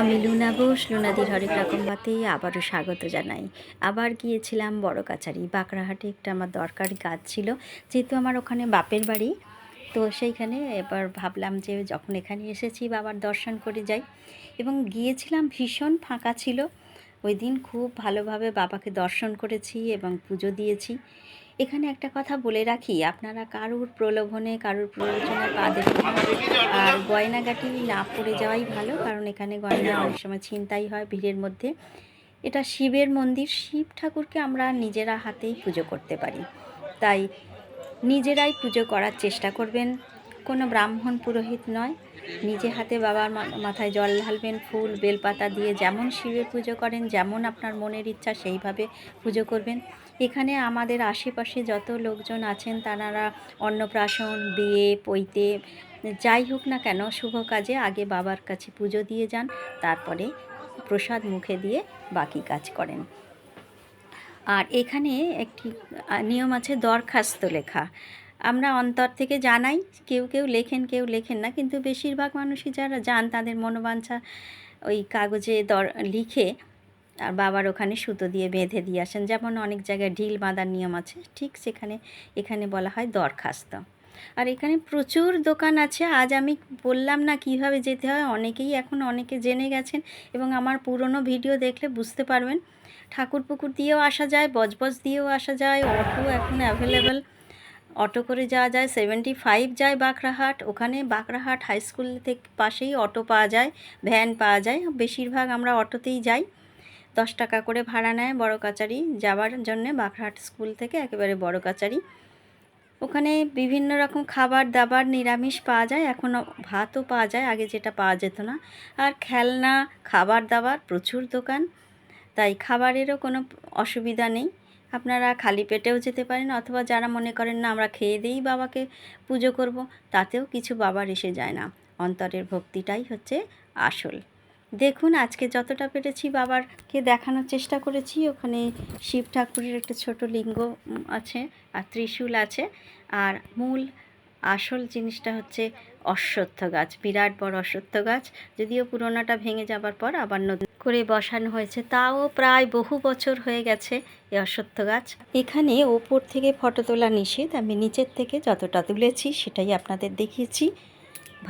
আমি লুনা ঘোষ লুনাদির হরেক রকম আবারও স্বাগত জানাই। আবার গিয়েছিলাম বড় কাছারি, বাঁকড়াহাটে একটা আমার দরকারি কাজ ছিল, যেহেতু আমার ওখানে বাপের বাড়ি। তো সেইখানে এবার ভাবলাম যে যখন এখানে এসেছি বাবার দর্শন করে যাই। এবং গিয়েছিলাম, ভীষণ ফাঁকা ছিল। ওই দিন খুব ভালোভাবে বাবাকে দর্শন করেছি এবং পুজো দিয়েছি। এখানে একটা কথা বলে রাখি, আপনারা কারুর প্রলোভনে, কারুর প্রয়োজনে পা আর গয়নাগাটি না পরে যাওয়াই ভালো, কারণ এখানে গয়না অনেক সময় ছিনতাই হয় ভিড়ের মধ্যে। এটা শিবের মন্দির, শিব ঠাকুরকে আমরা নিজেরা হাতেই পুজো করতে পারি। তাই নিজেরাই পুজো করার চেষ্টা করবেন। কোনো ব্রাহ্মণ পুরোহিত নয় নিজে হাতে বাবার মাথায় জল ঢালবেন, ফুল, বেলপাতা দিয়ে যেমন শিবের পুজো করেন, যেমন আপনার মনের ইচ্ছা সেইভাবে পুজো করবেন। এখানে আমাদের আশেপাশে যত লোকজন আছেন তারা অন্নপ্রাশন, বিয়ে, পৈতে, যাই হোক না কেন, শুভ কাজে আগে বাবার কাছে পুজো দিয়ে যান, তারপরে প্রসাদ মুখে দিয়ে বাকি কাজ করেন। আর এখানে একটি নিয়ম আছে দরখাস্ত লেখা। আমরা অন্তর থেকে জানাই, কেউ কেউ লেখেন কেউ লেখেন না। কিন্তু বেশিরভাগ মানুষই যারা যান, তাদের মনোবাঞ্ছা ওই কাগজে দর, লিখে আর বাবার ওখানে সুতো দিয়ে বেঁধে দিয়ে আসেন। যেমন অনেক জায়গায় ঢিল বাঁধার নিয়ম আছে, ঠিক সেখানে, এখানে বলা হয় দরখাস্ত। আর এখানে প্রচুর দোকান আছে। আজ আমি বললাম না কীভাবে যেতে হয়, অনেকেই এখন অনেকে জেনে গেছেন এবং আমার পুরনো ভিডিও দেখলে বুঝতে পারবেন। ঠাকুর পুকুর দিয়েও আসা যায়, বজবজ দিয়েও আসা যায় অটো এখন অ্যাভেলেবেল অটো করে যাওয়া যায় সেভেন্টি ফাইভ যায় বাঁকড়াহাট। ওখানে বাঁকড়াহাট হাই স্কুল থেকে পাশেই অটো পাওয়া যায় ভ্যান পাওয়া যায়। বেশিরভাগ আমরা অটোতেই যাই। দশ টাকা করে ভাড়া নেয় বড় কাচারি। যাওয়ার জন্যে বাঁকড়াহাট স্কুল থেকে একেবারে বড় কাচারি। ওখানে বিভিন্ন রকম খাবার দাবার নিরামিষ পাওয়া যায়। এখনও ভাতও পাওয়া যায়, আগে যেটা পাওয়া যেত না। আর খেলনা, খাবার দাবার প্রচুর দোকান। তাই খাবারেরও কোনো অসুবিধা নেই। আপনারা খালি পেটেও যেতে পারেন, অথবা যারা মনে করেন না আমরা খেয়ে দিয়েই বাবাকে পুজো করব, তাতেও কিছু বাবার এসে যায় না। অন্তরের ভক্তিটাই হচ্ছে আসল। দেখুন, আজকে যতটা পেরেছি বাবারকে দেখানোর চেষ্টা করেছি। ওখানে শিব ঠাকুরের একটা ছোট লিঙ্গ আছে, আর ত্রিশূল আছে। আর মূল আসল জিনিসটা হচ্ছে অশ্বত্থ গাছ, বিরাট বড় অশ্বত্থ গাছ। যদিও পুরোনোটা ভেঙে যাবার পর আবার নতুন করে বসানো হয়েছে। তাও প্রায় বহু বছর হয়ে গেছে এ অশ্বত্থ গাছ। এখানে ওপর থেকে ফটো তোলা নিষেধ। আমি নিচের থেকে যতটা তুলেছি সেটাই আপনাদের দেখিয়েছি।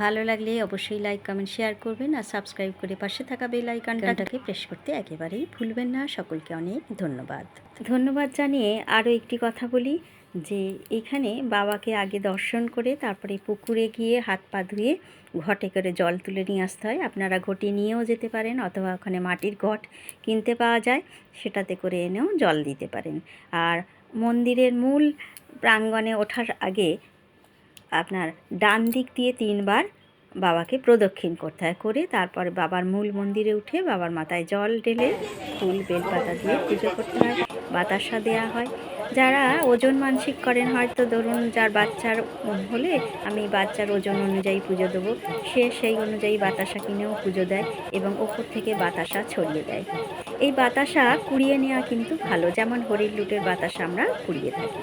ভালো লাগলে অবশ্যই লাইক কমেন্ট শেয়ার করবেন আর সাবস্ক্রাইব করে পাশে থাকা বেল আইকনটাকে প্রেস করতে একেবারেই ভুলবেন না। সকলকে অনেক ধন্যবাদ। ধন্যবাদ জানিয়ে আরও একটি কথা বলি, যে এখানে বাবাকে আগে দর্শন করে তারপরে পুকুরে গিয়ে হাত পা ধুয়ে ঘটে করে জল তুলে নিয়ে আসতে হয়। আপনারা ঘটি নিয়েও যেতে পারেন অথবা ওখানে মাটির ঘট কিনতে পাওয়া যায়, সেটাতে করে এনেও জল দিতে পারেন। আর মন্দিরের মূল প্রাঙ্গণে ওঠার আগে আপনার ডান দিক দিয়ে তিনবার বাবাকে প্রদক্ষিণ করতে হয় করে তারপরে বাবার মূল মন্দিরে উঠে বাবার মাথায় জল ঢেলে ফুল, বেলপাতা দিয়ে পুজো করতে হয়, বাতাসা দেওয়া হয়। যারা ওজন মানসিক করেন, হয়তো ধরুন যার বাচ্চার হলে আমি বাচ্চার ওজন অনুযায়ী পুজো দেবো, সে সেই অনুযায়ী বাতাসা কিনেও পুজো দেয় এবং ওপর থেকে বাতাসা ছড়িয়ে দেয়। এই বাতাসা কুড়িয়ে নেওয়া কিন্তু ভালো, যেমন হরির লুটের বাতাসা আমরা কুড়িয়ে থাকি।